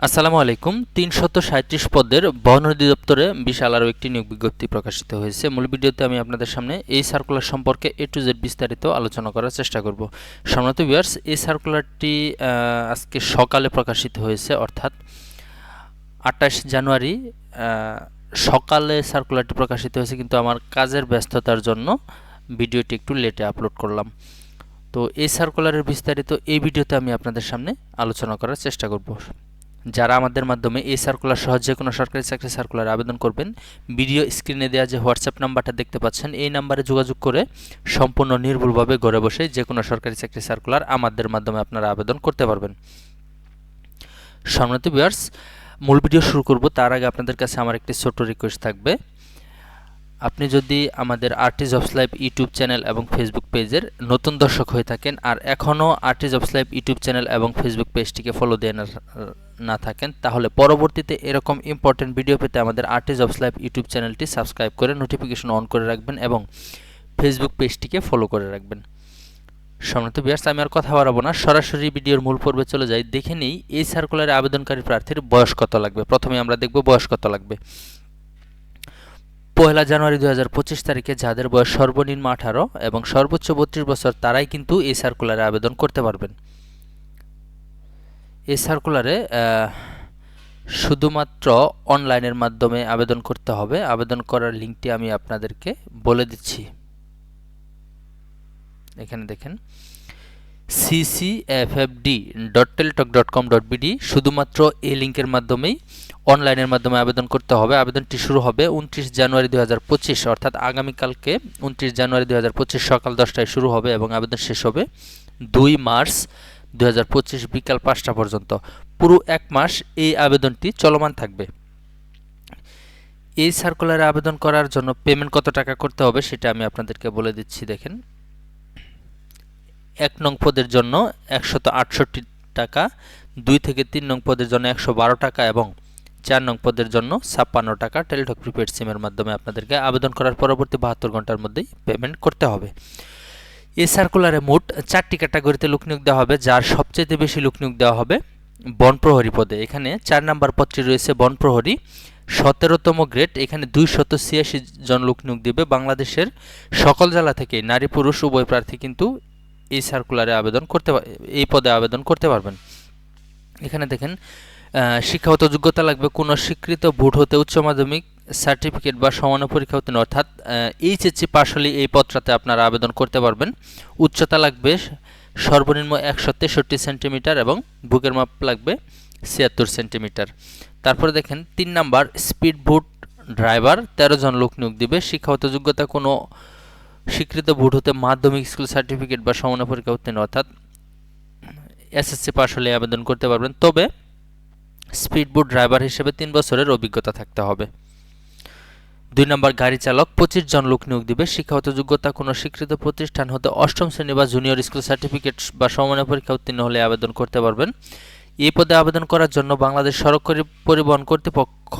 আসসালামু আলাইকুম। তিনশত সাঁত্রিশ পদের বন অধিদপ্তরে বিশাল আরও একটি নিয়োগ বিজ্ঞপ্তি প্রকাশিত হয়েছে। মূল ভিডিওতে আমি আপনাদের সামনে এই সার্কুলার সম্পর্কে এ টু জেড বিস্তারিত আলোচনা করার চেষ্টা করব। সম্মানিত ভিউয়ার্স এই সার্কুলারটি আজকে সকালে প্রকাশিত হয়েছে, অর্থাৎ আঠাশ জানুয়ারি সকালে সার্কুলারটি প্রকাশিত হয়েছে, কিন্তু আমার কাজের ব্যস্ততার জন্য ভিডিওটি একটু লেটে আপলোড করলাম। তো এই সার্কুলারের বিস্তারিত এই ভিডিওতে আমি আপনাদের সামনে আলোচনা করার চেষ্টা করব। যারা আমাদের মাধ্যমে এই সার্কুলার সহ যে কোনো সরকারি চাকরি সার্কুলার আবেদন করবেন ভিডিও স্ক্রিনে দেওয়া যে হোয়াটসঅ্যাপ নাম্বারটা দেখতে পাচ্ছেন, এই নাম্বারে যোগাযোগ করে সম্পূর্ণ নির্ভুলভাবে ঘরে বসে যে কোনো সরকারি চাকরি সার্কুলার আমাদের মাধ্যমে আপনারা আবেদন করতে পারবেন। সম্মানিত বিয়ার্স মূল ভিডিও শুরু করব, তার আগে আপনাদের কাছে আমার একটি ছোট্ট রিকোয়েস্ট থাকবে। আপনি যদি আমাদের Artist of Life YouTube channel এবং ফেসবুক পেজের নতুন দর্শক হয়ে থাকেন আর এখনও Artist of Life YouTube channel এবং ফেসবুক পেজটিকে ফলো দিয়ে না থাকেন, তাহলে পরবর্তীতে এরকম ইম্পর্টেন্ট ভিডিও পেতে আমাদের আর্টিস্ট অফ লাইফ ইউটিউব চ্যানেলটি সাবস্ক্রাইব করে নোটিফিকেশন অন করে রাখবেন এবং ফেসবুক পেজটিকে ফলো করে রাখবেন। সম্মানিত বিয়ার্স আমি আর কথা বাড়াবো না। সরাসরি ভিডিওর মূল পর্বে চলে যাই। দেখে নিই, এই সার্কুলারে আবেদনকারী প্রার্থীর বয়স কত লাগবে? প্রথমে আমরা দেখব বয়স কত লাগবে। পয়লা জানুয়ারি দু হাজার পঁচিশ তারিখে যাদের বয়স সর্বনিম্ন আঠারো এবং সর্বোচ্চ বত্রিশ বছর, তারাই কিন্তু এই সার্কুলারে আবেদন করতে পারবেন। এই সার্কুলারে শুধুমাত্র অনলাইনের মাধ্যমে আবেদন করতে হবে। আবেদন করার লিঙ্কটি আমি আপনাদেরকে বলে দিচ্ছি। এখানে দেখেন। CCFFD dot Teletalk dot com dot BD শুধুমাত্র এই লিঙ্কের মাধ্যমেই অনলাইনের মাধ্যমে আবেদন করতে হবে। আবেদনটি শুরু হবে উনত্রিশ জানুয়ারি দু হাজার পঁচিশ, অর্থাৎ আগামীকালকে উনত্রিশ জানুয়ারি দু হাজার পঁচিশ সকাল দশটায় শুরু হবে এবং আবেদন শেষ হবে দুই মার্চ দু হাজার পঁচিশ বিকাল পাঁচটা পর্যন্ত। পুরো এক মাস এই আবেদনটি চলমান থাকবে। এই সার্কুলারে আবেদন করার জন্য পেমেন্ট কত টাকা করতে হবে সেটা আমি আপনাদেরকে বলে দিচ্ছি, দেখেন। এক নং পদের জন্য একশত আটষট্টি টাকা, দুই থেকে তিন নং পদের জন্য একশো বারো টাকা এবং চার নং পদের জন্য ছাপ্পান্ন টাকা টেলিটক প্রিপেড সিমের মাধ্যমে আপনাদেরকে আবেদন করার পরবর্তী বাহাত্তর ঘণ্টার মধ্যেই পেমেন্ট করতে হবে। এই সার্কুলারে মোট চারটি ক্যাটাগরিতে লোক নিয়োগ দেওয়া হবে, যার সবচেয়ে বেশি লোক নিয়োগ দেওয়া হবে বনপ্রহরী পদে। এখানে চার নাম্বার পদটি রয়েছে বনপ্রহরী সতেরোতম গ্রেড এখানে দুইশত ছিয়াশি জন লোক নিয়োগ দেবে বাংলাদেশের সকল জেলা থেকে। নারী, পুরুষ, উভয় প্রার্থী কিন্তু এই সার্কুলারে আবেদন করতে এই পদে আবেদন করতে পারবেন। এখানে দেখেন শিক্ষাগত যোগ্যতা লাগবে কোনো স্বীকৃত বোর্ড হতে উচ্চ মাধ্যমিক সার্টিফিকেট বা সমান পরীক্ষা উত্তীর্ণ অর্থাৎ এইচএসসি পাশ হলে এই পদটাতে আপনারা আবেদন করতে পারবেন। উচ্চতা লাগবে সর্বনিম্ন একশো তেষট্টি সেন্টিমিটার এবং বুকের মাপ লাগবে ছিয়াত্তর সেন্টিমিটার। তারপরে দেখেন, তিন নাম্বার স্পিড বোট ড্রাইভার তেরো জন লোক নিয়োগ দিবে। শিক্ষাগত যোগ্যতা কোনো স্বীকৃত বোর্ড হতে মাধ্যমিক স্কুল সার্টিফিকেট বা সমান পরীক্ষা উত্তীর্ণ, অর্থাৎ এসএসসি পাশ হলে আবেদন করতে পারবেন। তবে স্পিড বোট ড্রাইভার হিসেবে তিন বছরের অভিজ্ঞতা থাকতে হবে। দুই নম্বর, গাড়ি চালক, পঁচিশ জন লোক নিয়োগ দিবে। শিক্ষাগত যোগ্যতা কোনো স্বীকৃত প্রতিষ্ঠান হতে অষ্টম শ্রেণি বা জুনিয়র স্কুল সার্টিফিকেট বা সমমানের পরীক্ষা উত্তীর্ণ হলে আবেদন করতে পারবেন। এই পদে আবেদন করার জন্য বাংলাদেশ সড়ক পরিবহন কর্তৃপক্ষ,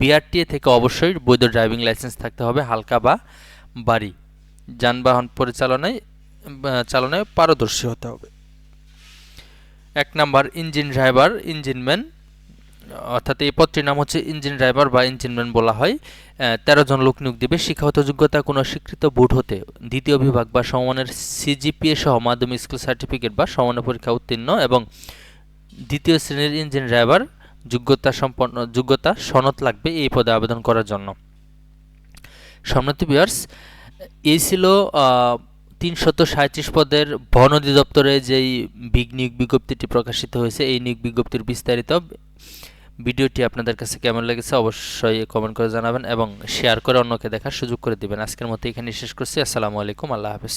বিআরটিএ থেকে অবশ্যই বৈধ ড্রাইভিং লাইসেন্স থাকতে হবে, হালকা বা বাড়ি যানবাহন পরিচালনায় চালনায় পারদর্শী হতে হবে। এক নাম্বার ইঞ্জিন ড্রাইভার ইঞ্জিনম্যান অর্থাৎ এই পদটির নাম হচ্ছে ইঞ্জিন ড্রাইভার বা ইঞ্জিনম্যান বলা হয়। তেরো জন লোক নিয়োগ দিবে। শিক্ষাগত যোগ্যতা, কোনো স্বীকৃত বোর্ড হতে। দ্বিতীয় বিভাগ বা সমানের সিজিপিএ সহ মাধ্যমিক স্কুল সার্টিফিকেট বা সমানের পরীক্ষা উত্তীর্ণ এবং দ্বিতীয় শ্রেণির ইঞ্জিন ড্রাইভার। যোগ্যতা সম্পন্ন, যোগ্যতা সনদ লাগবে এই পদে আবেদন করার জন্য। সম্মত বিয়ার্স এই ছিল তিনশত সাঁত্রিশ পদের বন অধিদপ্তরে যেই বিগ নিয়োগ বিজ্ঞপ্তিটি প্রকাশিত হয়েছে, এই নিয়োগ বিজ্ঞপ্তির বিস্তারিত ভিডিওটি আপনাদের কাছে কেমন লেগেছে অবশ্যই কমেন্ট করে জানাবেন এবং শেয়ার করে অন্যকে দেখার সুযোগ করে দিবেন। আজকের মতো এখানে শেষ করছি। আসসালামু আলাইকুম। আল্লাহ হাফেজ।